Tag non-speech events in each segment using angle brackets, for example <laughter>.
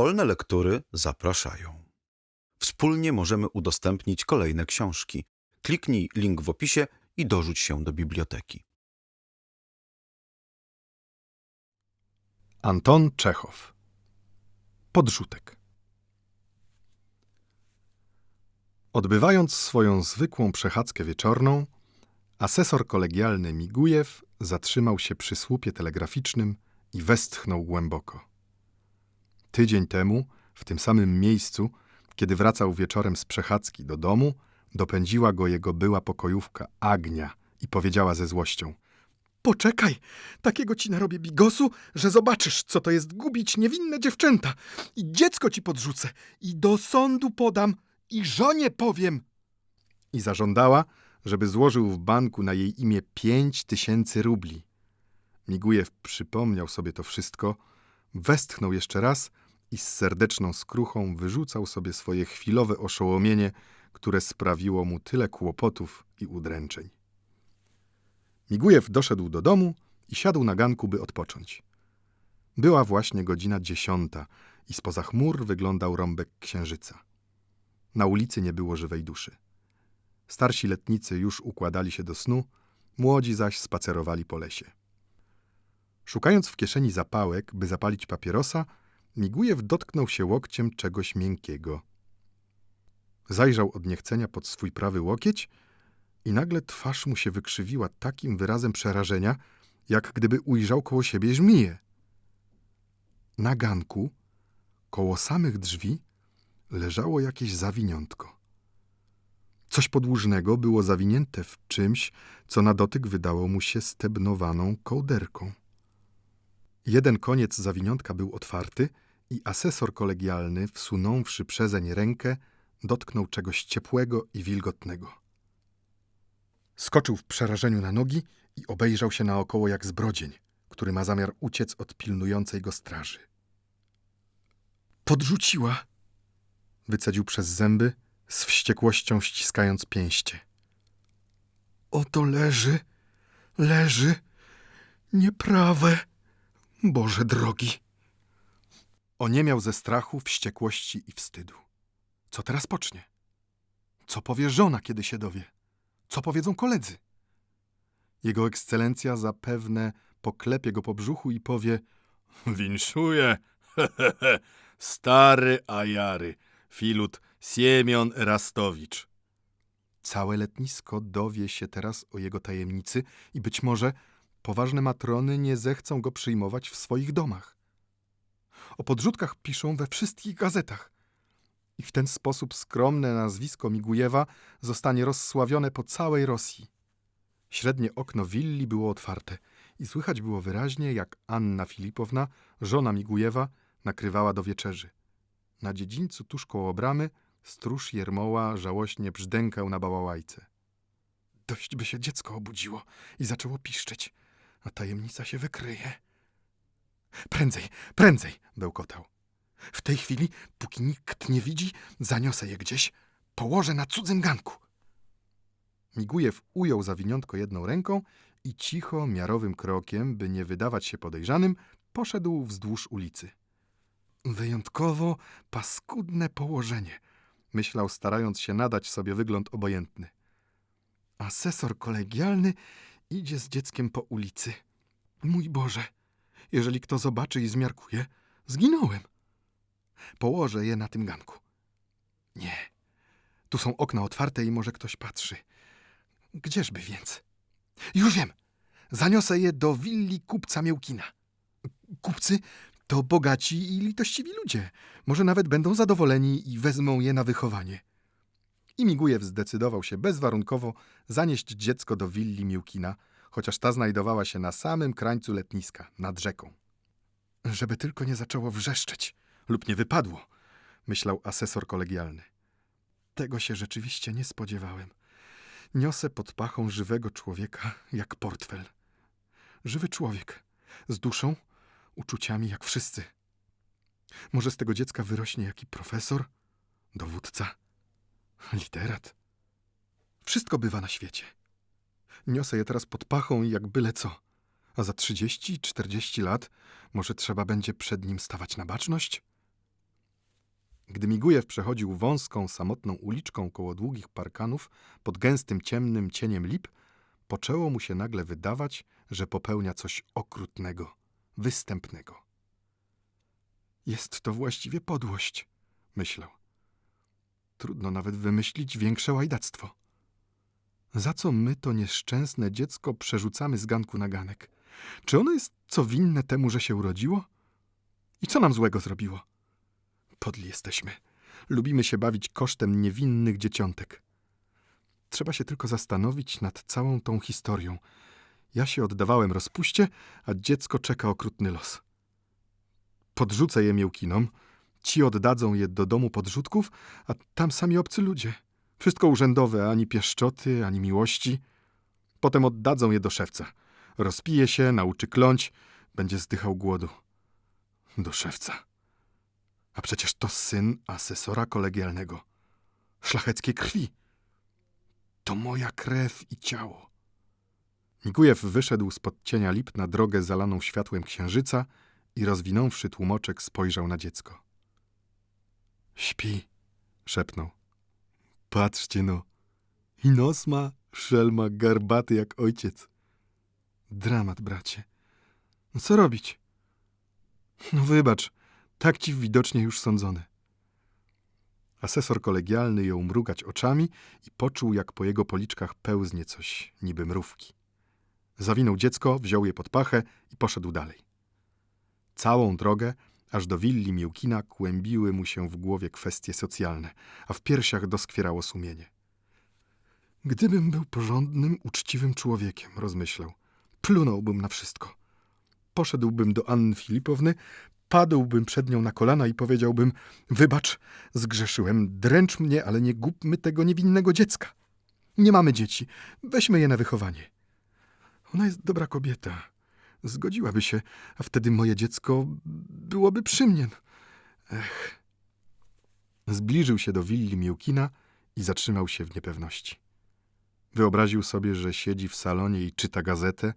Wolne lektury zapraszają. Wspólnie możemy udostępnić kolejne książki. Kliknij link w opisie i dorzuć się do biblioteki. Anton Czechow Podrzutek Odbywając swoją zwykłą przechadzkę wieczorną, asesor kolegialny Migujew zatrzymał się przy słupie telegraficznym i westchnął głęboko. Tydzień temu, w tym samym miejscu, kiedy wracał wieczorem z przechadzki do domu, dopędziła go jego była pokojówka Agnia i powiedziała ze złością: Poczekaj, takiego ci narobię bigosu, że zobaczysz, co to jest gubić niewinne dziewczęta. I dziecko ci podrzucę, i do sądu podam, i żonie powiem. I zażądała, żeby złożył w banku na jej imię pięć tysięcy rubli. Migujew przypomniał sobie to wszystko, westchnął jeszcze raz i z serdeczną skruchą wyrzucał sobie swoje chwilowe oszołomienie, które sprawiło mu tyle kłopotów i udręczeń. Migujew doszedł do domu i siadł na ganku, by odpocząć. Była właśnie godzina dziesiąta i spoza chmur wyglądał rąbek księżyca. Na ulicy nie było żywej duszy. Starsi letnicy już układali się do snu, młodzi zaś spacerowali po lesie. Szukając w kieszeni zapałek, by zapalić papierosa, Migujew dotknął się łokciem czegoś miękkiego. Zajrzał od niechcenia pod swój prawy łokieć i nagle twarz mu się wykrzywiła takim wyrazem przerażenia, jak gdyby ujrzał koło siebie żmiję. Na ganku, koło samych drzwi, leżało jakieś zawiniątko. Coś podłużnego było zawinięte w czymś, co na dotyk wydało mu się stebnowaną kołderką. Jeden koniec zawiniątka był otwarty i asesor kolegialny, wsunąwszy przezeń rękę, dotknął czegoś ciepłego i wilgotnego. Skoczył w przerażeniu na nogi i obejrzał się naokoło jak zbrodzień, który ma zamiar uciec od pilnującej go straży. Podrzuciła! Wycedził przez zęby, z wściekłością ściskając pięście. Oto leży, leży, nieprawe, Boże drogi! Oniemiał ze strachu, wściekłości i wstydu. Co teraz pocznie? Co powie żona, kiedy się dowie? Co powiedzą koledzy? Jego ekscelencja zapewne poklepie go po brzuchu i powie Winszuję, <laughs> stary ajary, filut Siemion Rastowicz. Całe letnisko dowie się teraz o jego tajemnicy i być może poważne matrony nie zechcą go przyjmować w swoich domach. O podrzutkach piszą we wszystkich gazetach. I w ten sposób skromne nazwisko Migujewa zostanie rozsławione po całej Rosji. Średnie okno willi było otwarte i słychać było wyraźnie, jak Anna Filipowna, żona Migujewa, nakrywała do wieczerzy. Na dziedzińcu tuż koło bramy stróż Jermoła żałośnie brzdękał na bałałajce. Dość by się dziecko obudziło i zaczęło piszczeć, a tajemnica się wykryje. Prędzej, prędzej, bełkotał. W tej chwili, póki nikt nie widzi, zaniosę je gdzieś, położę na cudzym ganku. Migujew ujął zawiniątko jedną ręką i cicho, miarowym krokiem, by nie wydawać się podejrzanym, poszedł wzdłuż ulicy. Wyjątkowo paskudne położenie, myślał, starając się nadać sobie wygląd obojętny. Asesor kolegialny idzie z dzieckiem po ulicy. Mój Boże, jeżeli kto zobaczy i zmiarkuje, zginąłem. Położę je na tym ganku. Nie, tu są okna otwarte i może ktoś patrzy. Gdzieżby więc? Już wiem. Zaniosę je do willi kupca Miałkina. Kupcy to bogaci i litościwi ludzie. Może nawet będą zadowoleni i wezmą je na wychowanie. I Migujew zdecydował się bezwarunkowo zanieść dziecko do willi Miłkina, chociaż ta znajdowała się na samym krańcu letniska, nad rzeką. Żeby tylko nie zaczęło wrzeszczeć lub nie wypadło, myślał asesor kolegialny. Tego się rzeczywiście nie spodziewałem. Niosę pod pachą żywego człowieka jak portfel. Żywy człowiek, z duszą, uczuciami jak wszyscy. Może z tego dziecka wyrośnie jaki profesor, dowódca, <laughs> literat. Wszystko bywa na świecie. Niosę je teraz pod pachą jak byle co. A za trzydzieści, czterdzieści lat może trzeba będzie przed nim stawać na baczność? Gdy Migujew przechodził wąską, samotną uliczką koło długich parkanów pod gęstym, ciemnym cieniem lip, poczęło mu się nagle wydawać, że popełnia coś okrutnego, występnego. Jest to właściwie podłość, myślał. Trudno nawet wymyślić większe łajdactwo. Za co my to nieszczęsne dziecko przerzucamy z ganku na ganek? Czy ono jest co winne temu, że się urodziło? I co nam złego zrobiło? Podli jesteśmy. Lubimy się bawić kosztem niewinnych dzieciątek. Trzeba się tylko zastanowić nad całą tą historią. Ja się oddawałem rozpuście, a dziecko czeka okrutny los. Podrzucę je miłkinom, ci oddadzą je do domu podrzutków, a tam sami obcy ludzie. Wszystko urzędowe, ani pieszczoty, ani miłości. Potem oddadzą je do szewca. Rozpije się, nauczy kląć, będzie zdychał głodu. Do szewca. A przecież to syn asesora kolegialnego. Szlacheckiej krwi. To moja krew i ciało. Nigujew wyszedł spod cienia lip na drogę zalaną światłem księżyca i rozwinąwszy tłumoczek spojrzał na dziecko. Śpi, szepnął. Patrzcie no. I nos ma, szelma, garbaty jak ojciec. Dramat, bracie. No co robić? No wybacz, tak ci widocznie już sądzony. Asesor kolegialny jął mrugać oczami i poczuł, jak po jego policzkach pełznie coś, niby mrówki. Zawinął dziecko, wziął je pod pachę i poszedł dalej. Całą drogę, aż do willi Miłkina, kłębiły mu się w głowie kwestie socjalne, a w piersiach doskwierało sumienie. Gdybym był porządnym, uczciwym człowiekiem, rozmyślał, plunąłbym na wszystko. Poszedłbym do Anny Filipowny, padłbym przed nią na kolana i powiedziałbym: Wybacz, zgrzeszyłem, dręcz mnie, ale nie gubmy tego niewinnego dziecka. Nie mamy dzieci, weźmy je na wychowanie. Ona jest dobra kobieta. Zgodziłaby się, a wtedy moje dziecko byłoby przy mnie. Ech. Zbliżył się do willi Miłkina i zatrzymał się w niepewności. Wyobraził sobie, że siedzi w salonie i czyta gazetę,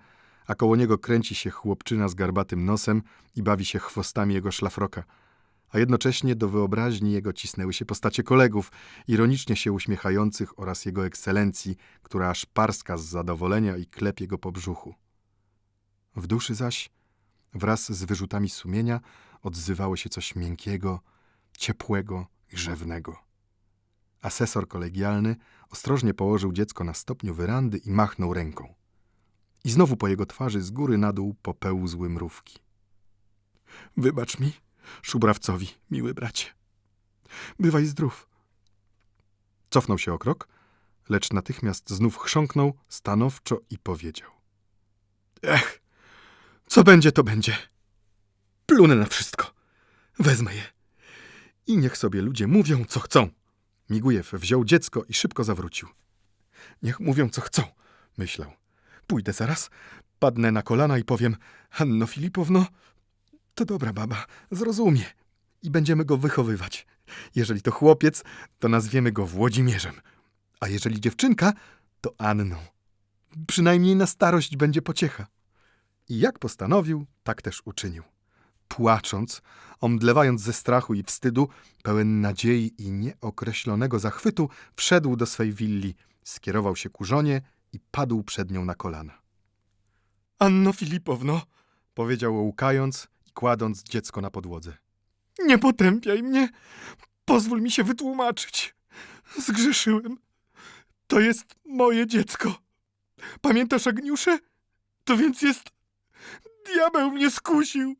a koło niego kręci się chłopczyna z garbatym nosem i bawi się chwostami jego szlafroka. A jednocześnie do wyobraźni jego cisnęły się postacie kolegów, ironicznie się uśmiechających oraz jego ekscelencji, która aż parska z zadowolenia i klepie go po brzuchu. W duszy zaś, wraz z wyrzutami sumienia, odzywało się coś miękkiego, ciepłego i rzewnego. Asesor kolegialny ostrożnie położył dziecko na stopniu werandy i machnął ręką. I znowu po jego twarzy z góry na dół popełzły mrówki. Wybacz mi, szubrawcowi, miły bracie. Bywaj zdrów. Cofnął się o krok, lecz natychmiast znów chrząknął stanowczo i powiedział. Ech, co będzie, to będzie. Plunę na wszystko. Wezmę je. I niech sobie ludzie mówią, co chcą. Migujew wziął dziecko i szybko zawrócił. Niech mówią, co chcą, myślał. Pójdę zaraz, padnę na kolana i powiem: Hanno Filipowno, to dobra baba, zrozumie. I będziemy go wychowywać. Jeżeli to chłopiec, to nazwiemy go Włodzimierzem. A jeżeli dziewczynka, to Anną. Przynajmniej na starość będzie pociecha. I jak postanowił, tak też uczynił. Płacząc, omdlewając ze strachu i wstydu, pełen nadziei i nieokreślonego zachwytu, wszedł do swej willi, skierował się ku żonie i padł przed nią na kolana. Anno Filipowno, powiedział łkając i kładąc dziecko na podłodze. Nie potępiaj mnie, pozwól mi się wytłumaczyć. Zgrzeszyłem. To jest moje dziecko. Pamiętasz Agniuszę? To więc jest... Diabeł mnie skusił.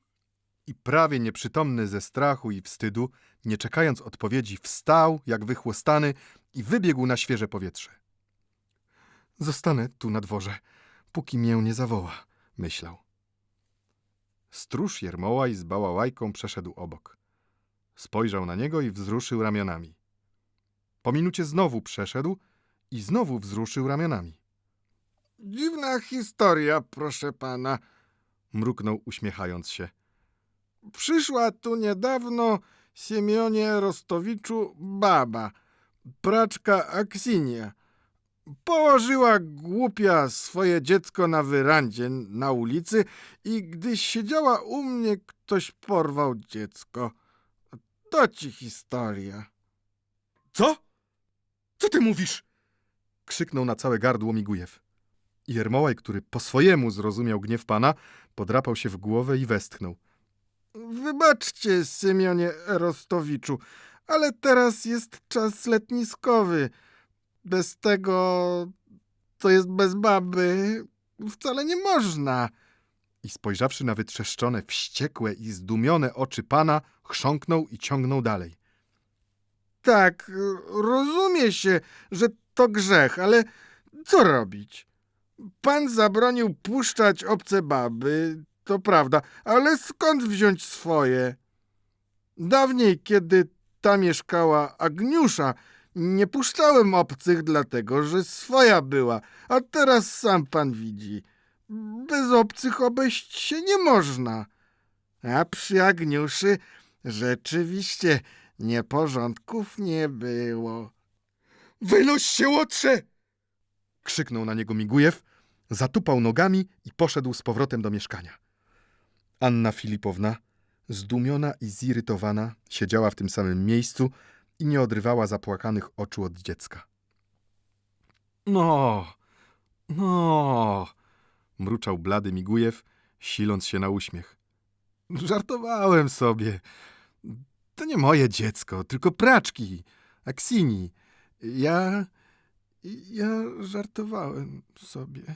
I prawie nieprzytomny ze strachu i wstydu, nie czekając odpowiedzi, wstał jak wychłostany i wybiegł na świeże powietrze. Zostanę tu na dworze, póki mię nie zawoła, myślał. Stróż Jermołaj z bałałajką przeszedł obok. Spojrzał na niego i wzruszył ramionami. Po minucie znowu przeszedł i znowu wzruszył ramionami. Dziwna historia, proszę pana. Mruknął uśmiechając się. Przyszła tu niedawno Siemionie Rostowiczu baba, praczka Aksinia. Położyła głupia swoje dziecko na wyrandzie na ulicy i gdy siedziała u mnie, ktoś porwał dziecko. to ci historia. Co? Co ty mówisz? Krzyknął na całe gardło Migujew. Jermołaj, który po swojemu zrozumiał gniew pana, podrapał się w głowę i westchnął. Wybaczcie, Siemionie Rostowiczu, ale teraz jest czas letniskowy. Bez tego, to jest bez baby, wcale nie można. I spojrzawszy na wytrzeszczone, wściekłe i zdumione oczy pana, chrząknął i ciągnął dalej. Tak, rozumie się, że to grzech, ale co robić? Pan zabronił puszczać obce baby, to prawda, ale skąd wziąć swoje? Dawniej, kiedy ta mieszkała Agniusza, nie puszczałem obcych, dlatego że swoja była, a teraz sam pan widzi. Bez obcych obejść się nie można. A przy Agniuszy rzeczywiście nieporządków nie było. Wynoś się, łotrze! Krzyknął na niego Migujew, zatupał nogami i poszedł z powrotem do mieszkania. Anna Filipowna, zdumiona i zirytowana, siedziała w tym samym miejscu i nie odrywała zapłakanych oczu od dziecka. No, no, mruczał blady Migujew, siląc się na uśmiech. Żartowałem sobie. To nie moje dziecko, tylko praczki, Aksini. Ja, ja żartowałem sobie.